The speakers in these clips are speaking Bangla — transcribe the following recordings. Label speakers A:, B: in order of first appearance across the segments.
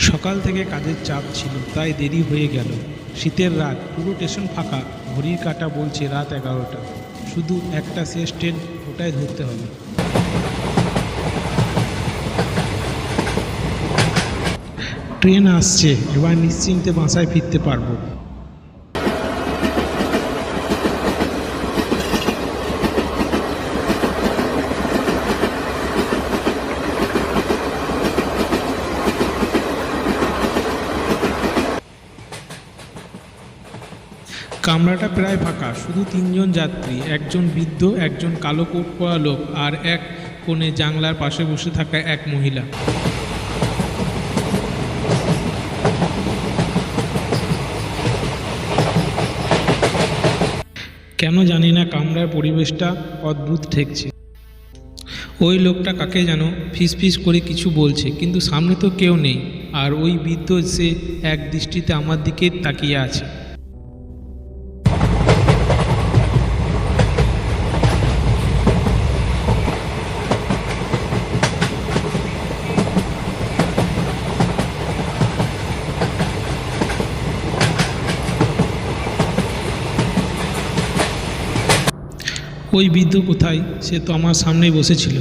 A: সকাল থেকে কাজের চাপ ছিল, তাই দেরি হয়ে গেল। শীতের রাত, পুরো স্টেশন ফাঁকা। ঘড়ির কাটা বলছে রাত এগারোটা। শুধু একটা শেষ ট্রেন ওটাই ধরতে হবে। ট্রেন আসছে, এবার নিশ্চিন্তে বাসায় ফিরতে পারব। কামরাটা প্রায় ফাঁকা, শুধু তিনজন যাত্রী, একজন বৃদ্ধ, একজন কালো কোট পরা লোক আর এক কোণে জানলার পাশে বসে থাকা এক মহিলা। কেন জানি না কামরার পরিবেশটা অদ্ভুত ঠেকছে। ওই লোকটা কাকে যেন ফিস ফিস করে কিছু বলছে, কিন্তু সামনে তো কেউ নেই, আর ওই বৃদ্ধ সে এক দৃষ্টিতে আমার দিকে তাকিয়ে আছে। ওই বৃদ্ধ কোথায়? সে তো আমার সামনেই বসেছিল।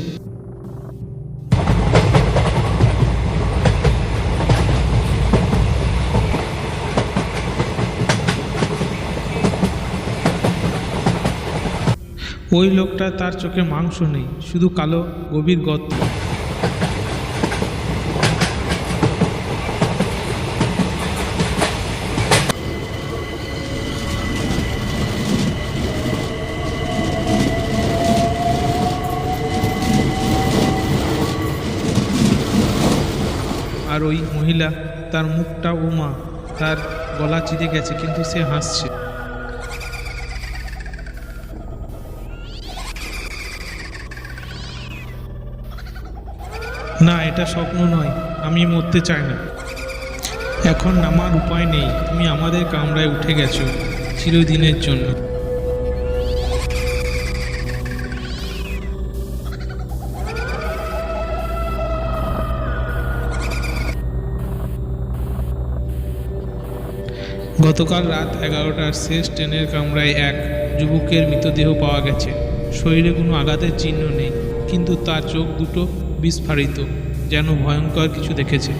A: ওই লোকটা তার চোখে মাংস নেই, শুধু কালো গভীর গর্ত। আর ওই মহিলা, তার মুখটা উমা তার গলা চিরে গেছে, কিন্তু সে হাসছে। না, এটা স্বপ্ন নয়, আমি মরতে চাই না। এখন নামার উপায় নেই, তুমি আমাদের কামরায় উঠে গেছো, চিরদিনের জন্য। গতকাল রাত এগারোটার শেষ ট্রেনের কামরায় এক যুবকের মৃতদেহ পাওয়া গেছে। শরীরে কোনো আঘাতের চিহ্ন নেই, কিন্তু তার চোখ দুটো বিস্ফারিত, যেন ভয়ঙ্কর কিছু দেখেছে।